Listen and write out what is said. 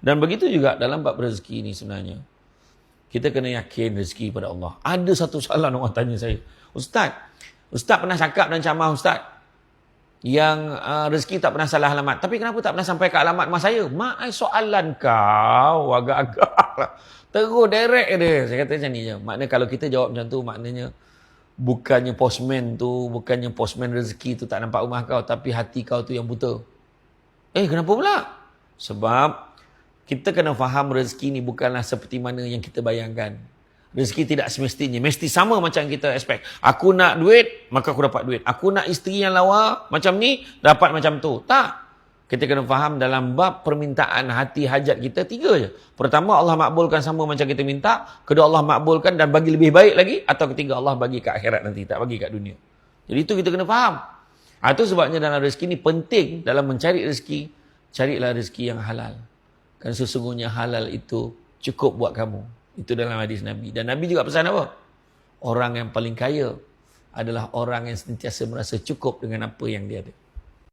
Dan begitu juga dalam bab rezeki ni sebenarnya. Kita kena yakin rezeki pada Allah. Ada satu soalan orang tanya saya. Ustaz, Ustaz pernah cakap dan camah Ustaz yang uh, rezeki tak pernah salah alamat. Tapi kenapa tak pernah sampai ke alamat mak saya? Mak, ai soalan kau agak-agak lah. Terus direct dia. Saya kata macam ni je. Maknanya kalau kita jawab macam tu, maknanya bukannya postman tu, bukannya postman rezeki tu tak nampak rumah kau, tapi hati kau tu yang buta. Eh, kenapa pula? Sebab kita kena faham rezeki ni bukanlah seperti mana yang kita bayangkan. Rezeki tidak semestinya. Mesti sama macam kita expect. Aku nak duit, maka aku dapat duit. Aku nak isteri yang lawa macam ni, dapat macam tu. Tak. Kita kena faham dalam bab permintaan hati hajat kita, tiga je. Pertama, Allah makbulkan sama macam kita minta. Kedua, Allah makbulkan dan bagi lebih baik lagi. Atau ketiga, Allah bagi ke akhirat nanti. Tak bagi kat dunia. Jadi itu kita kena faham. Itu sebabnya dalam rezeki ni penting dalam mencari rezeki. Carilah rezeki yang halal. Kan sesungguhnya halal itu cukup buat kamu. Itu dalam hadis Nabi. Dan Nabi juga pesan apa? Orang yang paling kaya adalah orang yang sentiasa merasa cukup dengan apa yang dia ada.